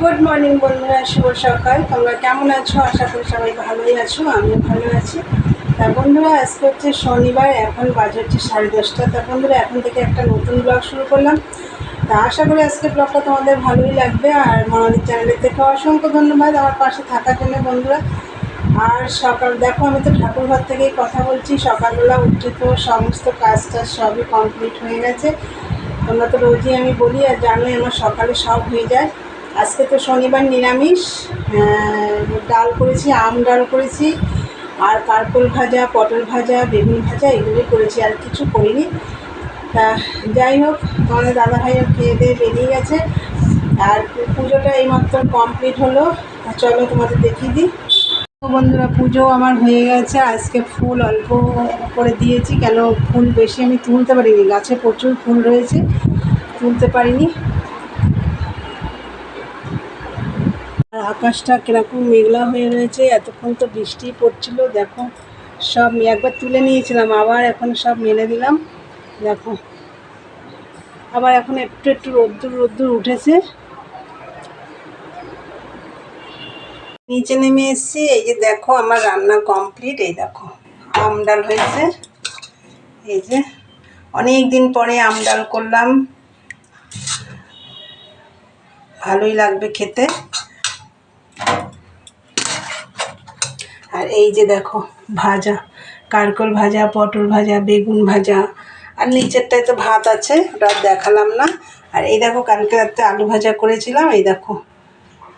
Good morning বন্ধুরা। শুভ সকাল। তোমরা কেমন আছো? আশা করি সবাই ভালোই আছো, আমিও ভালো আছি। তা বন্ধুরা, আজকে হচ্ছে শনিবার, এখন বাজে হচ্ছে সাড়ে দশটা। তা বন্ধুরা, এখন থেকে একটা নতুন ব্লগ শুরু করলাম। তা আশা করি আজকে ব্লগটা তোমাদের ভালোই লাগবে। আর আমাদের চ্যানেলের থেকে অসংখ্য ধন্যবাদ আমার পাশে থাকার জন্য বন্ধুরা। আর সকাল, দেখো, আমি তো ঠাকুর ঘর থেকেই কথা বলছি। সকালবেলা উঠে তো সমস্ত কাজ টাজ সবই কমপ্লিট হয়ে গেছে। তোমরা তো রোজই আমি বলি, আর জানোই আমার সকালে সব হয়ে যায়। আজকে তো শনিবার নিরামিষ ডাল করেছি, আম ডাল করেছি, আর কারকোল ভাজা, পটল ভাজা, বেগুন ভাজা, এগুলোই করেছি, আর কিছু করিনি। তা যাই হোক, আমাদের দাদা ভাইও খেয়ে দিয়ে বেরিয়ে গেছে, আর পুজোটা এইমাত্র কমপ্লিট হলো। চলো তোমাদের দেখিয়ে দিই। বন্ধুরা, পুজো আমার হয়ে গেছে। আজকে ফুল অল্প করে দিয়েছি, কেন ফুল বেশি আমি তুলতে পারিনি, গাছে প্রচুর ফুল রয়েছে, তুলতে পারিনি আর আকাশটা কীরকম মেঘলা হয়ে রয়েছে, এতক্ষণ তো বৃষ্টি পড়ছিল, দেখো, সব একবার তুলে নিয়েছিলাম, আবার এখন সব মেলে দিলাম, দেখো। আবার এখন একটু একটু রোদ্দুর রোদ্দুর উঠেছে। নিচে নেমে এসেছি, এই যে দেখো আমার রান্না কমপ্লিট, এই দেখো, আম ডাল হয়েছে। এই যে অনেক দিন পরে আম ডাল করলাম। ভালোই লাগবে খেতে। আর এই যে দেখো, ভাজা, কারকল ভাজা, পটল ভাজা, বেগুন ভাজা, আর নিচেরটায় তো ভাত আছে, ওটা দেখালাম না। আর এই দেখো, কালকে রাত্রে আলু ভাজা করেছিলাম, এই দেখো,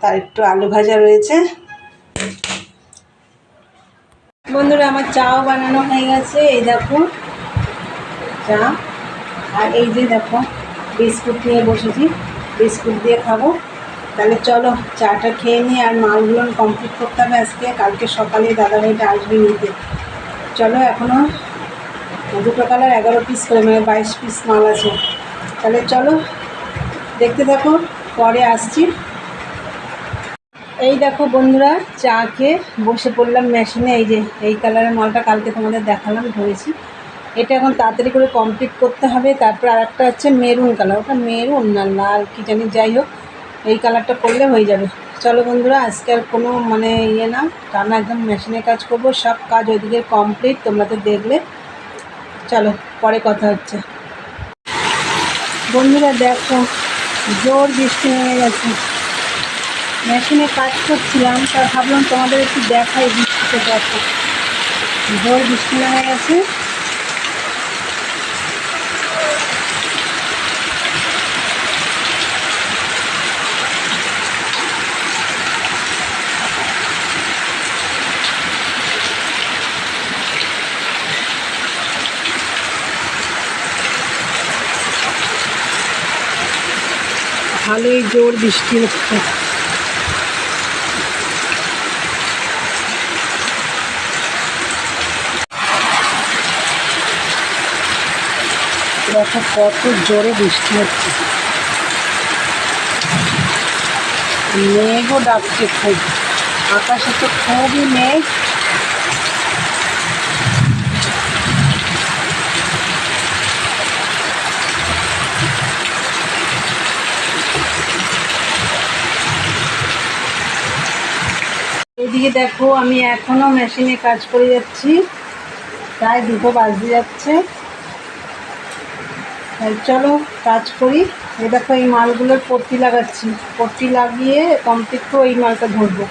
তার একটু আলু ভাজা রয়েছে। বন্ধুরা, আমার চাও বানানো হয়ে গেছে, এই দেখো, চা, আর এই যে দেখো, বিস্কুট নিয়ে বসেছি, বিস্কুট দিয়ে খাব। তাহলে চলো, চাটা খেয়ে নিই আর মালগুলো কমপ্লিট করতে হবে আজকে। কালকে সকালে দাদাভাইটা আসবে নিতে। চলো এখনও দুটো কালার, এগারো পিস করে মানে বাইশ পিস মাল আছে। তাহলে চলো, দেখতে থাকো, পরে আসছি। এই দেখো বন্ধুরা, চা খেয়ে বসে পড়লাম মেশিনে এই যে, এই কালারের মালটা কালকে তোমাদের দেখালাম, ধরেছি। এটা এখন তাড়াতাড়ি করে কমপ্লিট করতে হবে। তারপর আর একটা হচ্ছে মেরুন কালার ওটা মেরুন না, লাল, কি জানি, যাই হোক। এই কালারটা করলে হয়ে যাবে। চলো বন্ধুরা, আজকে আর কোনো মানে ইয়ে না টানা একদম মেশিনে কাজ করব, সব কাজ ওইদিকে কমপ্লিট তোমরা তো দেখলে। চলো, পরে কথা হচ্ছে। বন্ধুরা, দেখো, জোর বৃষ্টি নেমে গেছে। মেশিনে কাজ করছিলাম, তা ভাবলাম তোমাদের একটু দেখাই বৃষ্টিতে দেখো। জোর বৃষ্টি নেমে গেছে। ভালোই জোর বৃষ্টি হচ্ছে। দেখো কত জোরে বৃষ্টি হচ্ছে। মেঘও ডাকছে খুব। আকাশে তো খুবই মেঘ। এদিকে দেখো, আমি এখনও মেশিনে কাজ করে যাচ্ছি। প্রায় দুটো বাজতে যাচ্ছে। চলো, কাজ করি। এ দেখো, এই মালগুলোর পট্টি লাগাচ্ছি। পট্টি লাগিয়ে কমপ্লিট করে এই মালটা ধরবো।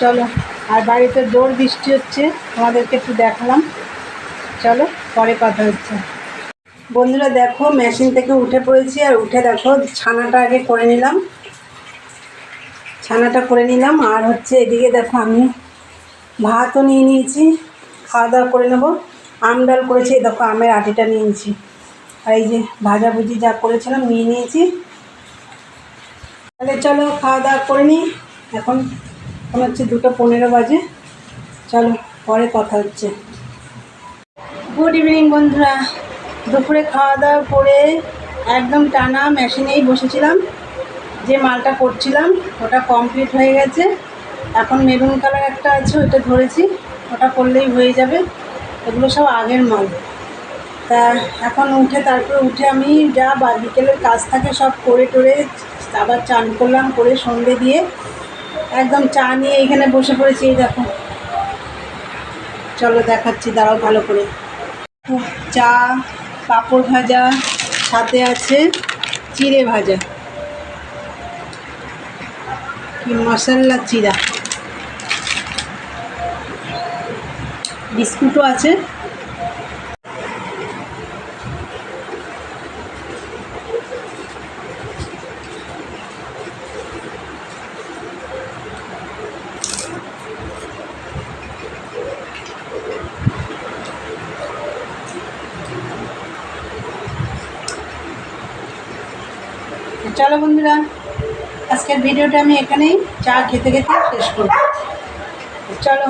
চলো, আর বাড়িতে জোর বৃষ্টি হচ্ছে, তোমাদেরকে একটু দেখালাম। চলো, পরে কথা হচ্ছে। বন্ধুরা, দেখো মেশিন থেকে উঠে পড়েছি, আর উঠে দেখো, ছানাটা আগে করে নিলাম। ছানাটা করে নিলাম। আর হচ্ছে এদিকে দেখো আমি ভাতও নিয়ে নিয়েছি। খাওয়া দাওয়া করে নেব। আম ডাল করেছি দেখো আমের আটিটা নিয়েছি। আর এই যে ভাজাভুজি যা করেছিলাম, নিয়ে নিয়েছি। তাহলে চলো খাওয়া দাওয়া করে নিই। এখন এখন হচ্ছে দুটো পনেরো বাজে। চলো, পরে কথা হচ্ছে। গুড ইভিনিং বন্ধুরা। দুপুরে খাওয়া দাওয়া করে একদম টানা মেশিনেই বসেছিলাম। যে মালটা করছিলাম, ওটা কমপ্লিট হয়ে গেছে। এখন মেরুন কালার একটা আছে, ওইটা ধরেছি। ওটা করলেই হয়ে যাবে। এগুলো সব আগের মাল। তা এখন উঠে তারপরে উঠে আমি যা বা বিকেলের কাজ থাকে সব করে টোরে আবার চান করলাম, করে সন্ধে দিয়ে একদম চা নিয়ে এখানে বসে পড়েছি, এই দেখো। চলো দেখাচ্ছি, দাঁড়াও ভালো করে। চা, পাঁপড় ভাজা, সাথে আছে চিড়ে ভাজা। মশলা চিরা বিস্কুটও আছে। চলো বন্ধুরা আজকের ভিডিওটা আমি এখানেই চা খেতে খেতে শেষ করব। চলো,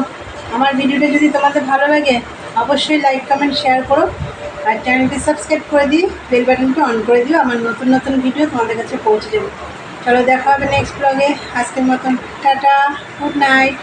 আমার ভিডিওটা যদি তোমাদের ভালো লাগে, অবশ্যই লাইক কমেন্ট শেয়ার করো। আর চ্যানেলটি সাবস্ক্রাইব করে দিই বেল বাটনটি অন করে দিও, আমার নতুন নতুন ভিডিও তোমাদের কাছে পৌঁছে যাবে। চলো, দেখা হবে নেক্সট ব্লগে আজকের মতন, টাটা গুড নাইট